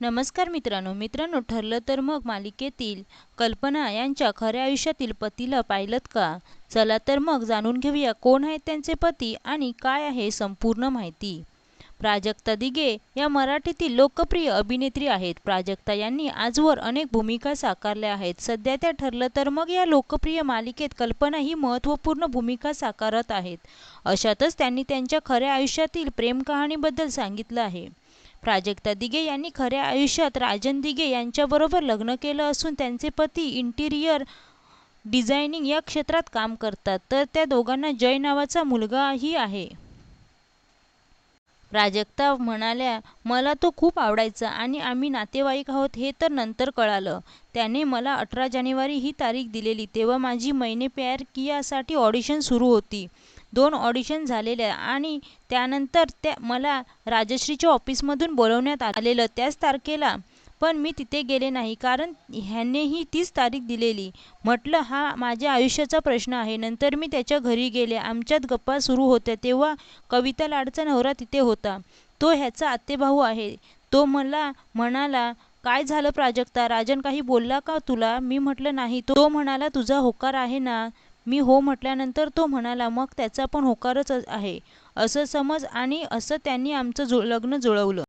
नमस्कार मित्रांनो मित्रांनो ठरलं तर मग मालिकेतील कल्पना यांच्या खऱ्या आयुष्यातील पतीला पाहिलंत का? चला तर मग जाणून घेऊया कोण आहेत त्यांचे पती आणि काय आहे संपूर्ण माहिती. प्राजक्ता दिघे या मराठीतील लोकप्रिय अभिनेत्री आहेत. प्राजक्ता यांनी आजवर अनेक भूमिका साकारल्या आहेत. सध्या त्या ठरलं तर मग या लोकप्रिय मालिकेत कल्पना ही महत्त्वपूर्ण भूमिका साकारत आहेत. अशातच त्यांनी त्यांच्या खऱ्या आयुष्यातील प्रेमकहाणीबद्दल सांगितलं आहे. प्राजक्ता दिघे यांनी खऱ्या आयुष्यात राजन दिघे यांच्याबरोबर लग्न केलं असून त्यांचे पती इंटिरियर डिझायनिंग या क्षेत्रात काम करतात. तर त्या दोघांना जय नावाचा मुलगाही आहे. प्राजक्ता म्हणाल्या मला तो खूप आवडायचा आणि आम्ही नातेवाईक आहोत हे तर नंतर कळालं. त्याने मला अठरा जानेवारी ही तारीख दिलेली. तेव्हा माझी मैने प्यार कियासाठी ऑडिशन सुरू होती. दोन ऑडिशन झालेल्या आणि त्यानंतर त्या मला राजश्रीच्या ऑफिसमधून बोलवण्यात आलेलं त्याच तारखेला. पण मी तिथे गेले नाही कारण ह्यानेही तीच तारीख दिलेली. म्हटलं हा माझ्या आयुष्याचा प्रश्न आहे. नंतर मी त्याच्या घरी गेले. आमच्यात गप्पा सुरू होत्या तेव्हा कविता लाडचा नवरा तिथे होता. तो ह्याचा आत्तेभाऊ आहे. तो मला म्हणाला काय झालं प्राजक्ता? राजन काही बोलला का तुला? मी म्हटलं नाही. तो म्हणाला तुझा होकार आहे ना? मी हो म्हटल्यानंतर तो म्हणाला मग त्याचा पण होकारच आहे. असं समज आणि असं त्यांनी आमचं जु लग्न जुळवलं.